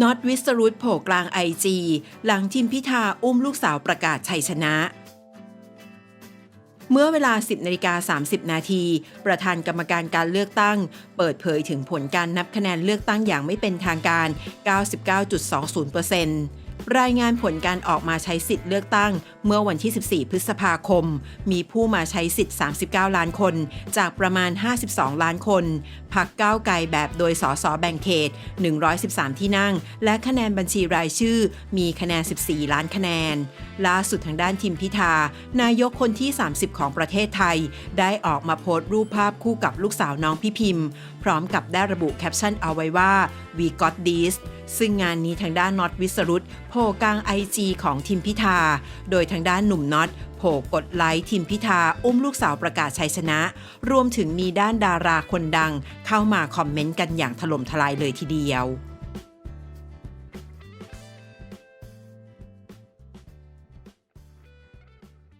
น็อตวิสรุตโผล่กลางไอจีหลังทิมพิธาอุ้มลูกสาวประกาศชัยชนะ เมื่อเวลา 10นาฬิกา30 นาที ประธานกรรมการการเลือกตั้ง เปิดเผยถึงผลการนับคะแนนเลือกตั้งอย่างไม่เป็นทางการ 99.20% รายงานผลการออกมาใช้สิทธิ์เลือกตั้ง เมื่อวันที่ 14 พฤษภาคม มีผู้มาใช้สิทธิ์ 39 ล้านคน จากประมาณ 52 ล้านคน พักก้าวไกลแบบโดยสสแบ่งเขต 113 ที่นั่ง และคะแนนบัญชีรายชื่อ มีคะแนน 14 ล้านคะแนน ล่าสุดทางด้านทิมพิธา นายกคนที่ 30 ของประเทศไทย ได้ออกมาโพสต์รูปภาพคู่กับลูกสาวน้องพี่พิมพ์ พร้อมกับได้ระบุแคปชั่นเอาไว้ว่า we got this ซึ่งงานนี้ทางด้านน็อตวิสรุตโผล่กลางไอจีของทิมพิธา โดยทางด้านหนุ่มน็อตโผล่กดไลค์ทิมพิธา อุ้มลูกสาวประกาศชัยชนะ รวมถึงมีด้านดาราคนดัง เข้ามาคอมเมนต์กันอย่างถล่มทลายเลยทีเดียว